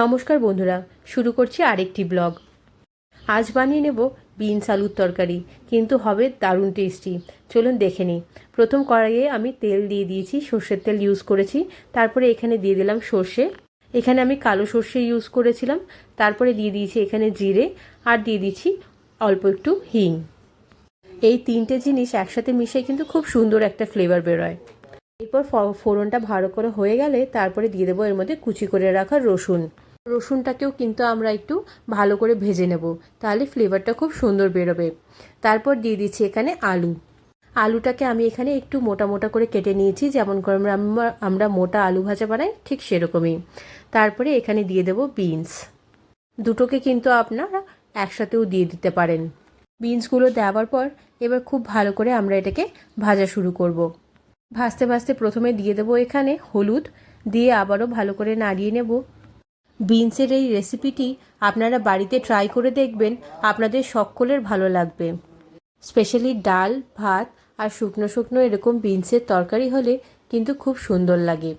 নমস্কার বন্ধুরা, শুরু করছি আরেকটি ব্লগ। আজ বানিয়ে নেব বিনস আলুর তরকারি, কিন্তু হবে দারুণ টেস্টি চলুন দেখে নিই। প্রথম কড়াইয়ে আমি তেল দিয়ে দিয়েছি, সর্ষের তেল ইউজ করেছি, তারপরে এখানে দিয়ে দিলাম সর্ষে। এখানে আমি কালো সর্ষে ইউজ করেছিলাম, তারপরে দিয়ে দিয়েছি এখানে জিরে, আর দিয়ে দিচ্ছি অল্প একটু হিং। এই তিনটে জিনিস একসাথে মিশে কিন্তু খুব সুন্দর একটা ফ্লেভার বেরোয়। এরপর ফোড়নটা ভালো করে হয়ে গেলে তারপরে দিয়ে দেবো এর মধ্যে কুচি করে রাখা রসুন। রসুনটাকেও কিন্তু আমরা একটু ভালো করে ভেজে নেব, তাহলে ফ্লেভারটা খুব সুন্দর বেরোবে। তারপর দিয়ে দিচ্ছি এখানে আলু। আলুটাকে আমি এখানে একটু মোটা মোটা করে কেটে নিয়েছি, যেমন করে আমরা আমরা মোটা আলু ভাজা বানাই, ঠিক সেরকমই। তারপরে এখানে দিয়ে দেবো বিনস দুটোকে কিন্তু আপনারা একসাথেও দিয়ে দিতে পারেন। বিনসগুলো দেওয়ার পর এবার খুব ভালো করে আমরা এটাকে ভাজা শুরু করব। ভাজতে ভাজতে প্রথমে দিয়ে দেবো এখানে হলুদ, দিয়ে আবারও ভালো করে নাড়িয়ে নেব। বিনসের এই রেসিপিটি আপনারা বাড়িতে ট্রাই করে দেখবেন, আপনাদের সকলের ভালো লাগবে। স্পেশালি ডাল, ভাত আর শুকনো শুকনো এরকম বিনসের তরকারি হলে কিন্তু খুব সুন্দর লাগে।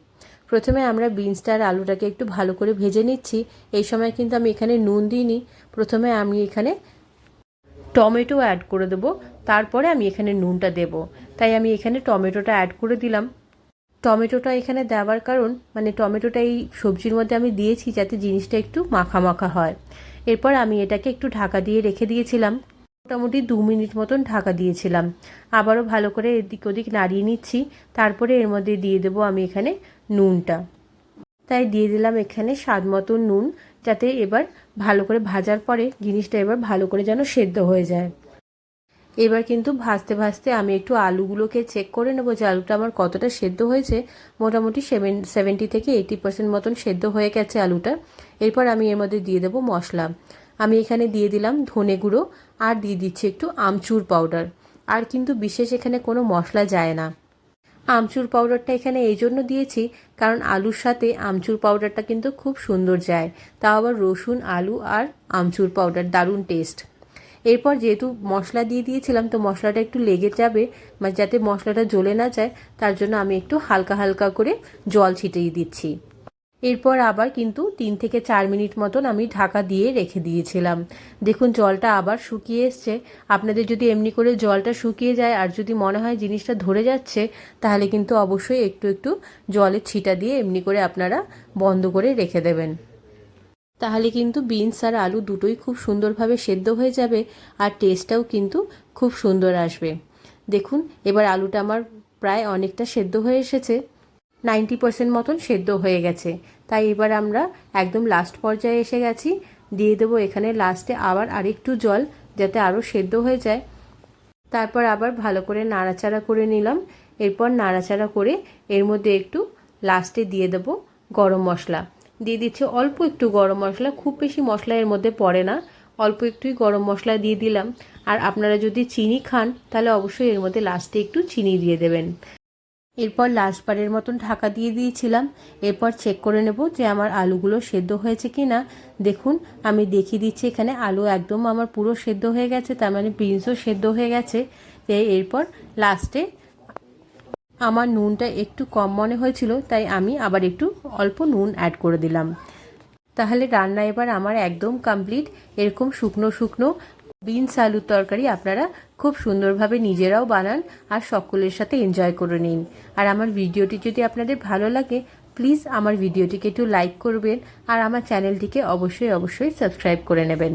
প্রথমে আমরা বিনসটা আর আলুটাকে একটু ভালো করে ভেজে নিচ্ছি। এই সময় কিন্তু আমি এখানে নুন দিইনি। প্রথমে আমি এখানে টমেটো অ্যাড করে দেবো। তারপরে আমি এখানে নুনটা দেব। তাই আমি এখানে টমেটোটা অ্যাড করে দিলাম। টমেটোটা এখানে দেওয়ার কারণ মানে টমেটোটা এই সবজির মধ্যে আমি দিয়েছি যাতে জিনিসটা একটু মাখা মাখা হয়। এরপর আমি এটাকে একটু ঢাকা দিয়ে রেখে দিয়েছিলাম। মোটামুটি দু মিনিট মতন ঢাকা দিয়েছিলাম। আবারও ভালো করে এদিক ওদিক নাড়িয়ে নিচ্ছি। তারপরে এর মধ্যে দিয়ে দেবো আমি এখানে নুনটা। তাই দিয়ে দিলাম এখানে স্বাদ মতো নুন, যাতে এবার ভালো করে ভাজার পরে জিনিসটা এবার ভালো করে যেন সেদ্ধ হয়ে যায়। এবার কিন্তু ভাজতে ভাজতে আমি একটু আলুগুলোকে চেক করে নেব যে আলুটা আমার কতটা সেদ্ধ হয়েছে। মোটামুটি সেভেন সেভেন্টি থেকে এইটি পার্সেন্ট মতন সেদ্ধ হয়ে গেছে আলুটা। এরপর আমি এর মধ্যে দিয়ে দেবো মশলা। আমি এখানে দিয়ে দিলাম ধনে গুঁড়ো আর দিয়ে দিচ্ছি একটু আমচুর পাউডার আর কিন্তু বিশেষ এখানে কোনো মশলা যায় না। আমচুর পাউডারটা এখানে এই জন্য দিয়েছি কারণ আলুর সাথে আমচুর পাউডারটা কিন্তু খুব সুন্দর যায়। তাও আবার রসুন, আলু আর আমচুর পাউডার দারুণ টেস্ট এরপর যেহেতু মশলা দিয়ে দিয়েছিলাম, তো মশলাটা একটু লেগে যাবে মানে যাতে মশলাটা জ্বলে না যায়, তার জন্য আমি একটু হালকা হালকা করে জল ছিটিয়ে দিচ্ছি। এরপর আবার কিন্তু তিন থেকে চার মিনিট মতন আমি ঢাকা দিয়ে রেখে দিয়েছিলাম। দেখুন, জলটা আবার শুকিয়ে এসছে। আপনাদের যদি এমনি করে জলটা শুকিয়ে যায় আর যদি মনে হয় জিনিসটা ধরে যাচ্ছে, তাহলে কিন্তু অবশ্যই একটু একটু জলের ছিটা দিয়ে এমনি করে আপনারা বন্ধ করে রেখে দেবেন। তাহলে কিন্তু বিনস আর আলু দুটোই খুব সুন্দরভাবে সেদ্ধ হয়ে যাবে আর টেস্টটাও কিন্তু খুব সুন্দর আসবে। দেখুন, এবার আলুটা আমার প্রায় অনেকটা সেদ্ধ হয়ে এসেছে। নাইনটি পার্সেন্ট মতন সেদ্ধ হয়ে গেছে। তাই এবার আমরা একদম লাস্ট পর্যায়ে এসে গেছি। দিয়ে দেবো এখানে লাস্টে আবার আরেকটু জল যাতে আরও সেদ্ধ হয়ে যায়। তারপর আবার ভালো করে নাড়াচাড়া করে নিলাম। এরপর নাড়াচাড়া করে এর মধ্যে একটু লাস্টে দিয়ে দেবো গরম মশলা। দিয়ে দিচ্ছে অল্প একটু গরম মশলা, খুব বেশি মশলা এর মধ্যে পড়ে না, অল্প একটুই গরম মশলা দিয়ে দিলাম। আর আপনারা যদি চিনি খান, তাহলে অবশ্যই এর মধ্যে লাস্টে একটু চিনি দিয়ে দেবেন। এরপর লাস্টবারের মতন ঢাকা দিয়ে দিয়েছিলাম। এরপর চেক করে নেব যে আমার আলুগুলো সেদ্ধ হয়েছে কি না দেখুন, আমি দেখিয়ে দিচ্ছি এখানে আলু একদম আমার পুরো সেদ্ধ হয়ে গেছে, তার মানে বিনসও সেদ্ধ হয়ে গেছে। এরপর লাস্টে আমার নুনটা একটু কম মনে হয়েছিল, তাই আমি আবার একটু অল্প নুন অ্যাড করে দিলাম। তাহলে রান্না এবার আমার একদম কমপ্লিট এরকম শুকনো শুকনো বিনস আলুর তরকারি আপনারা খুব সুন্দরভাবে নিজেরাও বানান আর সকলের সাথে এনজয় করে নিন। আর আমার ভিডিওটি যদি আপনাদের ভালো লাগে প্লিজ আমার ভিডিওটিকে একটু লাইক করবেন আর আমার চ্যানেলটিকে অবশ্যই অবশ্যই সাবস্ক্রাইব করে নেবেন।